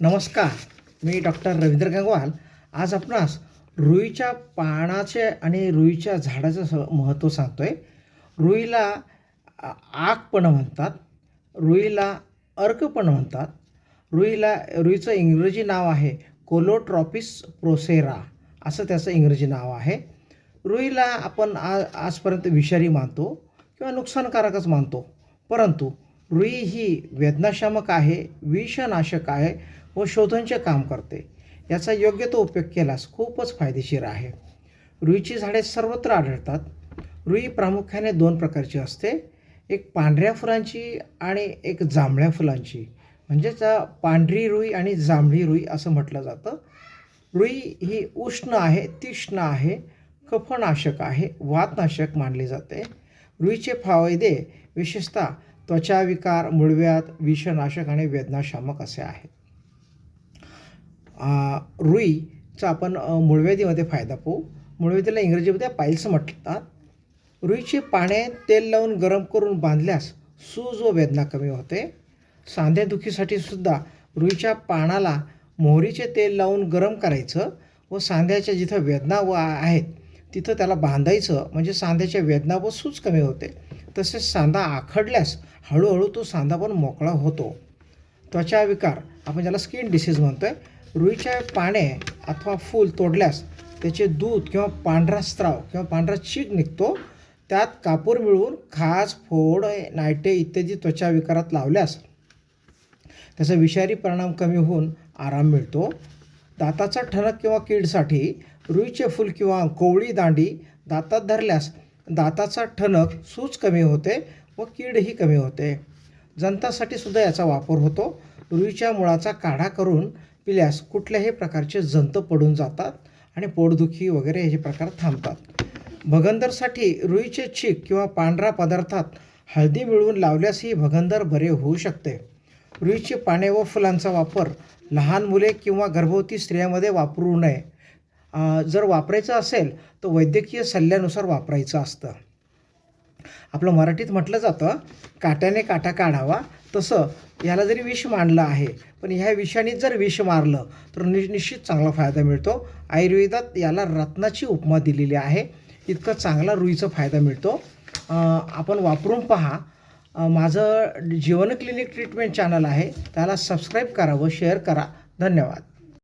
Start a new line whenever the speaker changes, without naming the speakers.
नमस्कार मी डॉक्टर रवींद्र गंगवाल. आज आपणास रुईच्या पानाचे आणि रुईच्या झाडाचं स महत्त्व सांगतो आहे रुईला आग पण म्हणतात रुईला अर्क पण म्हणतात. रुईला रुईचं इंग्रजी नाव आहे कोलोट्रॉपिस प्रोसेरा असं त्याचं इंग्रजी नाव आहे. रुईला आपण आ आजपर्यंत विषारी मानतो किंवा नुकसानकारकच मानतो. परंतु रुई ही वेदनाशामक आहे विषनाशक आहे व शोधनचे काम करते. याचा योग्य तो उपयोग केल्यास खूपच फायदेशीर आहे. रुईची झाडे सर्वत्र आढळतात. रुई प्रामुख्याने दोन प्रकारची असते. एक पांढऱ्या फुलांची आणि एक जांभळ्या फुलांची. म्हणजेच पांढरी रुई आणि जांभळी रुई असं म्हटलं जातं. रुई ही उष्ण आहे तीक्ष्ण आहे कफनाशक आहे वातनाशक मानली जाते. रुईचे फायदे विशेषतः त्वचाविकार मुळव्यात विषनाशक आणि वेदनाशामक असे आहेत. रुईचा आपण अ, मूळव्याधीमध्ये फायदा पाहू. मूळव्याधीला इंग्रजीमध्ये पाईल्स म्हटतात. रुईची पाने तेल लावून गरम करून बांधल्यास सूज व वेदना कमी होते. सांध्यादुखीसाठी सुद्धा रुईच्या पानाला मोहरीचे तेल लावून गरम करायचं व सांध्याच्या जिथं वेदना व आहेत तिथं त्याला बांधायचं. म्हणजे सांध्याच्या वेदना व सूज कमी होते. तसेच सांधा आखडल्यास हळूहळू तो सांधा पण मोकळा होतो. त्वचा विकार आपण ज्याला स्किन डिसीज म्हणतो आहे रुईच्या पाने अथवा फूल तोडल्यास त्याचे दूध किंवा पांढरा स्त्राव किंवा पांढरा चीक निघतो. त्यात कापूर मिळवून खाज फोड नायटे इत्यादी त्वचा विकारात लावल्यास त्याचा विषारी परिणाम कमी होऊन आराम मिळतो. दाताचा ठणक किंवा कीडसाठी रुईचे फूल किंवा कोवळी दांडी दातात धरल्यास दाताचा ठणक सूज कमी होते व कीडही कमी होते. जंतासाठी सुद्धा याचा वापर होतो. रुईच्या मुळाचा काढा करून पिल्यास कुठल्याही प्रकारचे जंत पडून जातात आणि पोटदुखी वगैरे हे प्रकार थांबतात. भगंदरसाठी रुईचे चीक किंवा पांढरा पदार्थात हळदी मिळवून लावल्यासही भगंदर बरे होऊ शकते. रुईची पाने व फुलांचा वापर लहान मुले किंवा गर्भवती स्त्रियांमध्ये वापरू नये. जर वापरायचं असेल तर वैद्यकीय सल्ल्यानुसार वापरायचं असतं. आपलं मराठीत म्हटलं जातं काट्याने काटा काढावा. तसं याला जरी विष मानलं आहे पण ह्या विषाने जर विष मारलं तर नि निश्चित चांगला फायदा मिळतो. आयुर्वेदात याला रत्नाची उपमा दिलेली आहे. इतकं चांगला रुईचा फायदा मिळतो. आपण वापरून पहा. माझं जीवन क्लिनिक ट्रीटमेंट चॅनल आहे. त्याला सबस्क्राईब करा व शेअर करा. धन्यवाद.